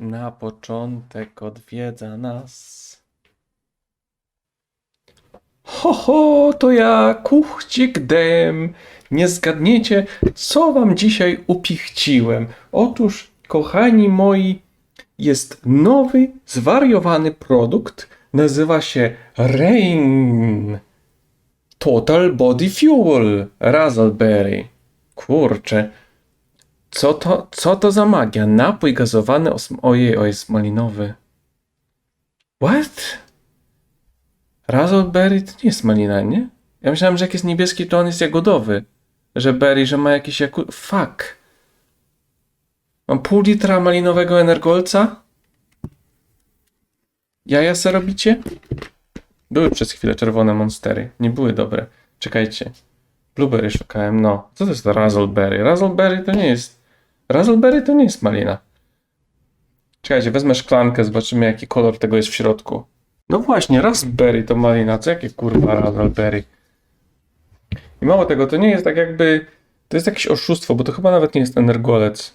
Na początek odwiedza nas. Ho, ho, to ja, kuchcik dem. Nie zgadniecie, co wam dzisiaj upichciłem. Otóż, kochani moi, jest nowy, zwariowany produkt. Nazywa się Rain. Total Body Fuel. Razzleberry. Kurczę. Co to, co to za magia? Napój gazowany o sm- Ojej, o jest malinowy. What? Razzleberry to nie jest malina, nie? Ja myślałem, że jak jest niebieski, to on jest jagodowy. Że berry, że ma jakiś jaku... Fuck. Mam pół litra malinowego energolca? Jaja se robicie? Były przez chwilę czerwone monstery. Nie były dobre. Czekajcie. Blueberry szukałem, no. Co to jest razzleberry? Razzleberry to nie jest... Razzleberry to nie jest malina. Czekajcie, wezmę szklankę, zobaczymy jaki kolor tego jest w środku. No właśnie, raspberry to malina. Co jakie kurwa raspberry? I mało tego, to nie jest tak jakby... To jest jakieś oszustwo, bo to chyba nawet nie jest energolec.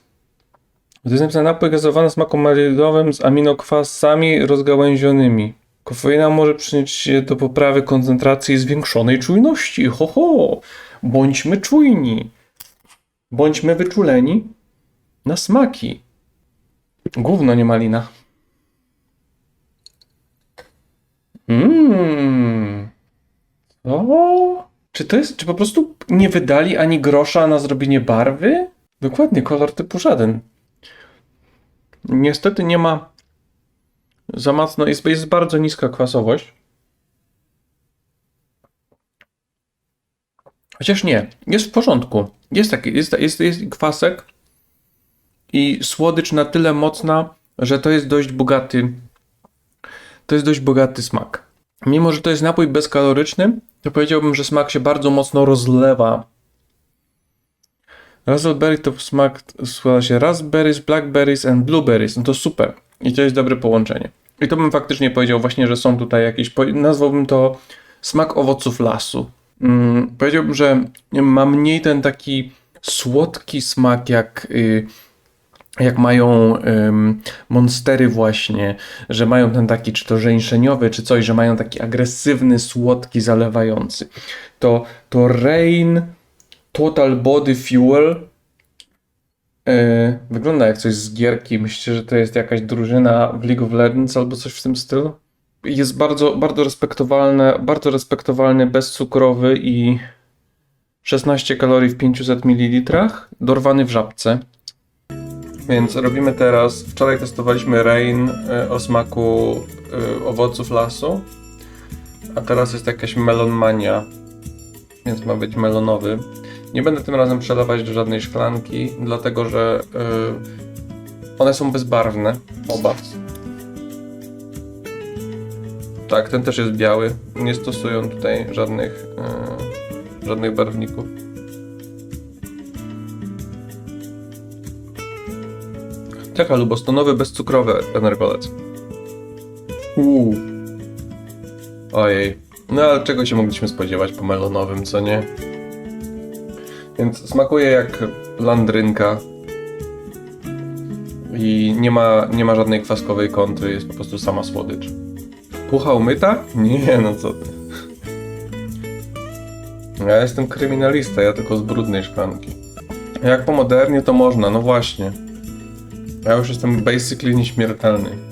To jest napisane napój gazowany malinowym z aminokwasami rozgałęzionymi. Kofeina może przyczynić się do poprawy koncentracji i zwiększonej czujności. Ho, ho! Bądźmy czujni. Bądźmy wyczuleni na smaki. Gówno nie malina. Mmm. O, czy to jest, czy po prostu nie wydali ani grosza na zrobienie barwy? Dokładnie, kolor typu żaden. Niestety nie ma za mocno, jest, jest bardzo niska kwasowość. Chociaż nie, jest w porządku. Jest taki, jest, jest, jest kwasek i słodycz na tyle mocna, że to jest dość bogaty, to jest dość bogaty smak. Mimo, że to jest napój bezkaloryczny, to powiedziałbym, że smak się bardzo mocno rozlewa. Raspberry to smak składa się raspberries, blackberries and blueberries. No to super. I to jest dobre połączenie. I to bym faktycznie powiedział właśnie, że są tutaj jakieś, nazwałbym to smak owoców lasu. Mm, powiedziałbym, że ma mniej ten taki słodki smak jak... y, jak mają monstery właśnie, że mają ten taki, czy to żeńszeniowy, czy coś, że mają taki agresywny, słodki, zalewający. To, to Rain Total Body Fuel yy, wygląda jak coś z gierki. Myślę, że to jest jakaś drużyna w League of Legends albo coś w tym stylu. Jest bardzo, bardzo respektowalne, bardzo respektowalny, bezcukrowy i 16 kalorii w 500 ml, dorwany w żabce. Więc robimy teraz. Wczoraj testowaliśmy Rain y, o smaku y, owoców lasu. A teraz jest jakaś melonmania. Więc ma być melonowy. Nie będę tym razem przelewać do żadnej szklanki, dlatego że y, one są bezbarwne. Oba. Tak, ten też jest biały. Nie stosują tutaj żadnych, żadnych barwników. Czeka, lubostonowy, bezcukrowy energolec. Uuu. Ojej. No ale czego się mogliśmy spodziewać po melonowym, co nie? Więc smakuje jak landrynka. I nie ma, nie ma żadnej kwaskowej kontry, jest po prostu sama słodycz. Pucha umyta? Nie, no co ty. Ja jestem kryminalista, ja tylko z brudnej szklanki. Jak po modernie to można, no właśnie. Ja już jestem basically nieśmiertelny.